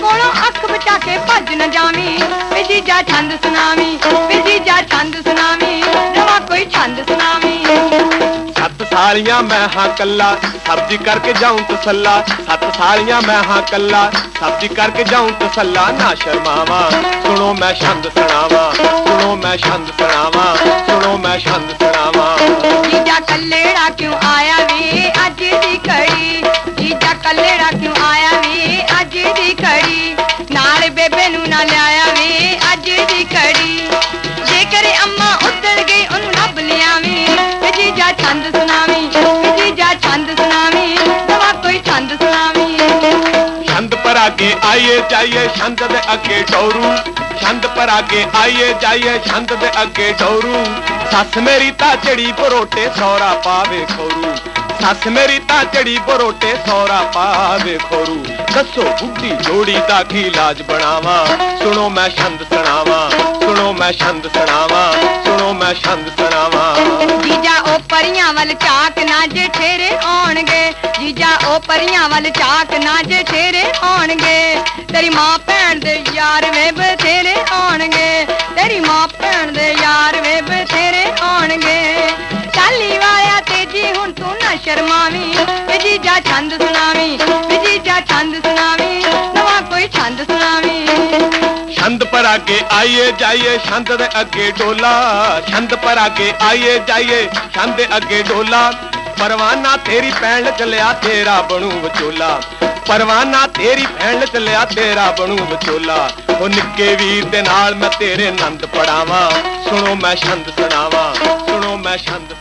ਕੋਲੋਂ ਅੱਖ ਬਚਾ ਕੇ ਭੱਜ ਨਾ ਜਾਵੀਂ। ਵੇ ਜੀਜਾ ਛੰਦ ਸੁਣਾਵੀਂ ਵੇ ਜੀਜਾ ਛੰਦ ਸੁਣਾਵੀਂ ਰਵਾ ਕੋਈ ਛੰਦ ਸੁਣਾਵੀਂ। ਸੱਤ ਸਾਲੀਆਂ ਮੈਂ ਹਾਂ ਕੱਲਾ ਸਬਜ਼ੀ ਕਰਕੇ ਜਾਉਂ ਤਸੱਲਾ ਸੱਤ ਸਾਲੀਆਂ ਮੈਂ ਹਾਂ ਕੱਲਾ ਸਬਜ਼ੀ ਕਰਕੇ ਜਾਉਂ ਤਸੱਲਾ ਨਾ ਸ਼ਰਮਾਵਾ ਸੁਣੋ ਮੈਂ ਛੰਦ ਸੁਣਾਵਾ ਸੁਣੋ ਮੈਂ ਛੰਦ ਸੁਣਾਵਾ ਸੁਣੋ ਮੈਂ ਛੰਦ ਸੁਣਾਵਾ। ਜੀਜਾ ਕੱਲੇੜਾ ਕਿਉਂ ਆਇਆ ਵੇ? ਅੱਜ ਦੀ ਘੜੀ ਜੀਜਾ ਕੱਲੇੜਾ ਨਾ ਲਿਆਇਆ ਵੇ ਅੱਜ ਦੀ ਘੜੀ। ਜੇਕਰ ਅੰਮਾ ਉੱਧਰ ਗਈ ਉਹਨੂੰ ਲੱਭ ਲਿਆਵੀਂ ਵੇ ਜੀਜਾ ਛੰਦ ਸੁਣਾਵੀਂ ਵੇ ਜੀਜਾ ਛੰਦ ਸੁਣਾਵੀਂ ਦਵਾ ਕੋਈ ਛੰਦ ਸੁਣਾਵੀਂ। ਛੰਦ ਪਰਾ ਕੇ ਆਈਏ ਜਾਈਏ ਛੰਦ ਦੇ ਅੱਗੇ ਟੋਰੂ ਛੰਦ ਪਰਾ ਕੇ ਆਈਏ ਜਾਈਏ ਛੰਦ ਦੇ ਅੱਗੇ ਟੋਰੂ ਸੱਸ ਮੇਰੀ ਤਾਂ ਚੜੀ ਪਰੋਟੇ ਸੌਰਾ ਪਾਵੇ ਖੋਰੂ। ਸੱਸ ਮੇਰੀ ਤਾਂ ਚੜੀ ਪਰੋਟੇ ਸੌਰਾ ਪਾਵੇ ਖੋਰੂ। ਦੱਸੋ ਬੁੱਢੀ ਜੋੜੀ ਦਾ ਕੀ ਇਲਾਜ ਬਣਾਵਾਂ? ਸੁਣੋ ਮੈਂ ਛੰਦ ਸੁਣਾਵਾਂ, ਸੁਣੋ ਮੈਂ ਛੰਦ ਸੁਣਾਵਾਂ, ਸੁਣੋ ਮੈਂ ਛੰਦ ਸੁਣਾਵਾਂ। ਜੀਜਾ ਉਹ ਪਰੀਆਂ ਵੱਲ ਝਾਕ ਨਾ ਜੇ ਠੇਰੇ ਆਉਣਗੇ। ਜੀਜਾ ਉਹ ਪਰੀਆਂ ਵੱਲ ਝਾਕ ਨਾ ਜੇ ਠੇਰੇ ਆਉਣਗੇ। ਤੇਰੀ ਮਾਂ ਭੈਣ ਦੇ ਯਾਰ ਵੇ ਬਥੇਰੇ ਆਉਣਗੇ। ਸ਼ਰਮਾਵੀਂ ਵੇ ਜੀਜਾ ਛੰਦ ਸੁਣਾਵੀਂ ਵੇ ਜੀਜਾ ਛੰਦ ਸੁਣਾਵੀਂ, ਨਵਾਂ ਕੋਈ ਛੰਦ ਸੁਣਾਵੀਂ। ਛੰਦ ਪਰਾ ਕੇ ਆਈਏ ਜਾਈਏ, ਛੰਦ ਦੇ ਅੱਗੇ ਡੋਲਾ। ਛੰਦ ਪਰਾ ਕੇ ਆਈਏ ਜਾਈਏ, ਛੰਦ ਦੇ ਅੱਗੇ ਡੋਲਾ। ਪਰਵਾਨਾ ਤੇਰੀ ਭੈਣ ਚੱਲਿਆ, ਤੇਰਾ ਬਣੂ ਵਿਚੋਲਾ। ਪਰਵਾਨਾ ਤੇਰੀ ਭੈਣ ਚੱਲਿਆ, ਤੇਰਾ ਬਣੂ ਵਿਚੋਲਾ। ਉਹ ਨਿੱਕੇ ਵੀਰ ਦੇ ਨਾਲ ਮੈਂ ਤੇਰੇ ਨੰਦ ਪੜਾਵਾਂ। ਸੁਣੋ ਮੈਂ ਛੰਦ ਸੁਣਾਵਾਂ ਸੁਣੋ ਮੈਂ ਛੰਦ